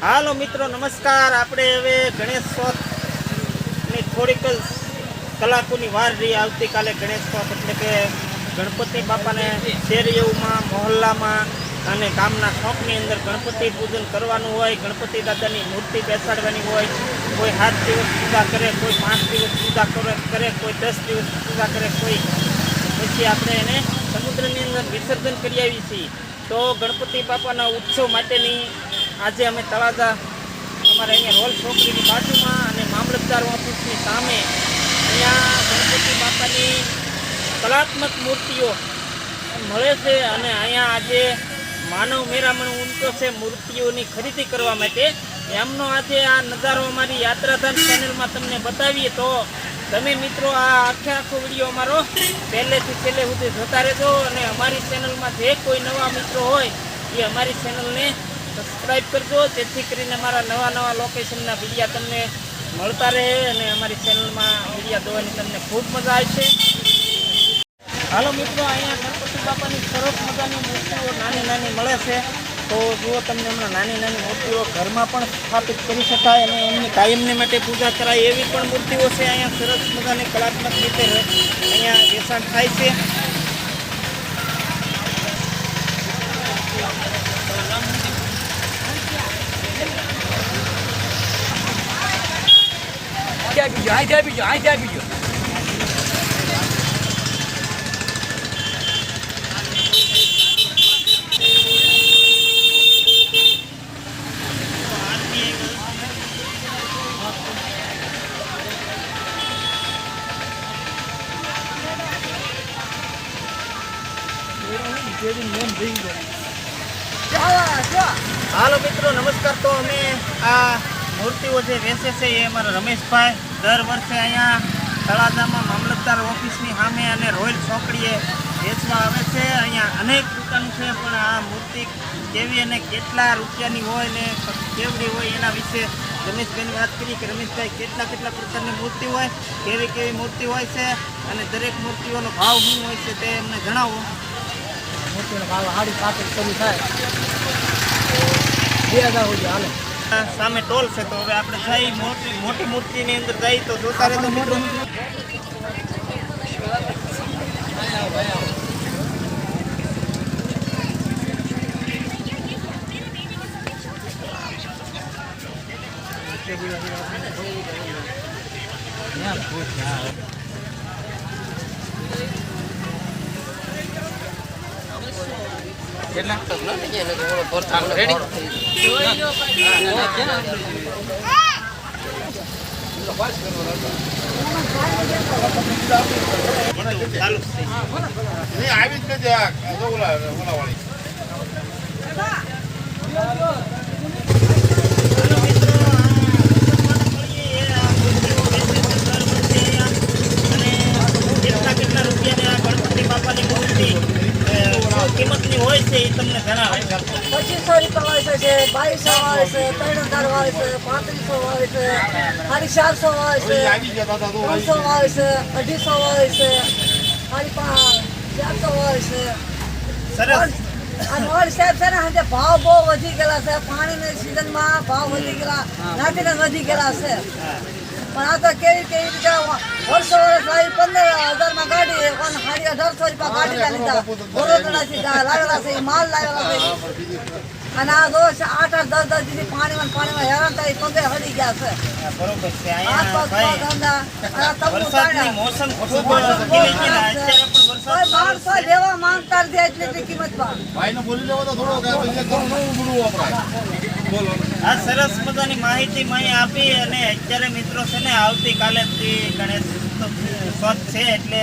હાલો મિત્રો, નમસ્કાર. આપણે હવે ગણેશ ચોથની થોડીક જ કલાકોની વાર રહી. આવતીકાલે ગણેશ ચોથ એટલે કે ગણપતિ બાપાને શેરીઓમાં, મહોલ્લામાં અને ગામના શોખની અંદર ગણપતિ પૂજન કરવાનું હોય, ગણપતિ દાદાની મૂર્તિ બેસાડવાની હોય, કોઈ સાત દિવસ પૂજા કરે, કોઈ પાંચ દિવસ પૂજા કરે કરે, કોઈ દસ દિવસ પૂજા કરે, કોઈ પછી આપણે એને સમુદ્રની અંદર વિસર્જન કરી આવીએ છીએ. તો ગણપતિ બાપાના ઉત્સવ માટેની આજે અમે તળાજા અમારે અહીંયા રોલ છોકરીની બાજુમાં અને મામલતદાર ઓફિસની સામે અહીંયા ગણપતિ બાપાની કલાત્મક મૂર્તિઓ મળે છે અને અહીંયા આજે માનવ મેરામણ ઉમટો છે મૂર્તિઓની ખરીદી કરવા માટે. એમનો આજે આ નજારો અમારી યાત્રાધામ ચેનલમાં તમને બતાવીએ તો તમે મિત્રો આ આખે આખો વીડિયો અમારો પહેલેથી છેલ્લે સુધી જોતા રહેજો અને અમારી ચેનલમાં જે કોઈ નવા મિત્રો હોય એ અમારી ચેનલને સબસ્ક્રાઈબ કરજો. જેથી કરીને અમારા નવા નવા લોકેશનના વિડીયા તમને મળતા રહે અને અમારી ચેનલમાં વિડીયા જોવાની તમને ખૂબ મજા આવશે. હાલો મિત્રો, અહીંયા ગણપતિ બાપાની સરસ મજાની મૂર્તિઓ નાની નાની મળે છે. તો જુઓ તમને હમણાં નાની નાની મૂર્તિઓ ઘરમાં પણ સ્થાપિત કરી શકાય અને એમની કાયમને માટે પૂજા કરાય એવી પણ મૂર્તિઓ છે. અહીંયા સરસ મજાની કલાત્મક રીતે અહીંયા વેચાણ થાય છે. ત્યાં બીજો અહીં ત્યાં બીજો અહીં ત્યાં બીજો હાલો મિત્રો, નમસ્કાર. તો અમે આ મૂર્તિઓ જે વેચે છે એ અમારા રમેશભાઈ દર વર્ષે અહીંયા તળાજામાં મામલતદાર ઓફિસની સામે અને રોયલ ચોકડીએ વેચવા આવે છે. અહીંયા અનેક દુકાન છે, પણ આ મૂર્તિ કેવી અને કેટલા રૂપિયાની હોય ને કેવડી હોય એના વિશે રમેશભાઈની વાત કરી કે રમેશભાઈ, કેટલા કેટલા પ્રકારની મૂર્તિ હોય, કેવી કેવી મૂર્તિ હોય છે અને દરેક મૂર્તિઓનો ભાવ શું હોય છે તે એમને જણાવો. મૂર્તિનો ભાવ સાડી પાંચ શરૂ થાય. બે હજાર સુધી હાલે. સામે ટોલ છે તો હવે આપણે જઈ મોટી મોટી મૂર્તિની અંદર જઈ તો જોતા જ છે. નહીં આવી જ નથી ઓલા ઓલા વાળી હાલો મિત્રો, આ મળીએ, આ મૂર્તિઓ વેચે છે દર વર્ષે અહીંયા. અને કેટલા કેટલા રૂપિયાની આ ગણપતિ બાપાની મૂર્તિ અ, શું કિંમતની હોય છે એ તમને જણાવે પચીસો રૂપિયા હોય છે બાવીસો હોય છે ત્રણ હજાર હોય છે પાંત્રીસો હોય છે સાડી ચારસો હોય છે ઓલી ત્રણસો હોય છે અઢીસો હોય છે સાડી પાંચ ચારસો હોય છે. સરસ. આ નોળ સાહેબ છે ને આજે ભાવ બહુ વધી ગયેલા છે. પાણીની સિઝનમાં ભાવ વધી ગયેલા નાખીને વધી ગયેલા છે. પણ આ તો કેવી કેવી રીતે વર્ષો વર્ષ લાવી પંદર હજારમાં ગાડી અઢારસો રૂપિયા ગાડીના લીધા વડોદરાથી લાવેલા છે માલ લાવેલા છે. અને આ દોષ આઠ આઠ દસ દસ દીધી પાણીમાં ને પાણીમાં હેરાન થઈ પગે હડી ગયા છે. બરોબર અહીંયા. મોસમ માણસો લેવા માંગતા નથી એટલી એટલી કિંમતમાં. ભાઈને બોલી લેવો તો થોડો વપરાય બોલો. આ સરસ મજાની માહિતી મેં આપી અને અત્યારે મિત્રો છે ને આવતીકાલે ગણેશ ઉત્સવ છે એટલે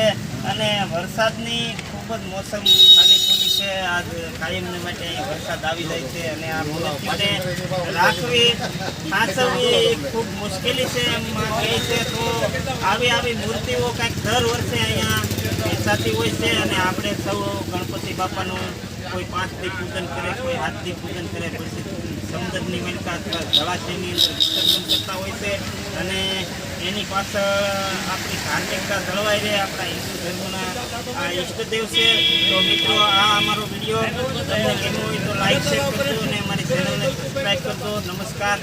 અને વરસાદની ખૂબ જ મોસમ ખાલી ખુલી છે. આજ કાયમને માટે વરસાદ આવી જાય છે અને આ મૂર્તિને રાખવી, સાચવવી ખૂબ મુશ્કેલી છે. એમ કહે છે તો આવી આવી મૂર્તિઓ કંઈક દર વર્ષે અહીંયા વેચાતી હોય છે અને આપણે સૌ ગણપતિ બાપાનું કોઈ પાંચ દી પૂજન કરે, કોઈ હાથ દી પૂજન કરે, પછી સમુદ્રની વેલકા અથવા જળાશયની અંદર કરતા હોય છે. અને એની પાછળ આપણી ધાર્મિકતા જળવાઈ રહે, આપણા હિન્દુ ધર્મના આ ઈષ્ટદેવ છે. તો મિત્રો, આ અમારો વીડિયો. વીડિયો તમને ગમ્યો હોય તો લાઈક શેર કરજો અને અમારી ચેનલને સબસ્ક્રાઈબ કરજો. નમસ્કાર.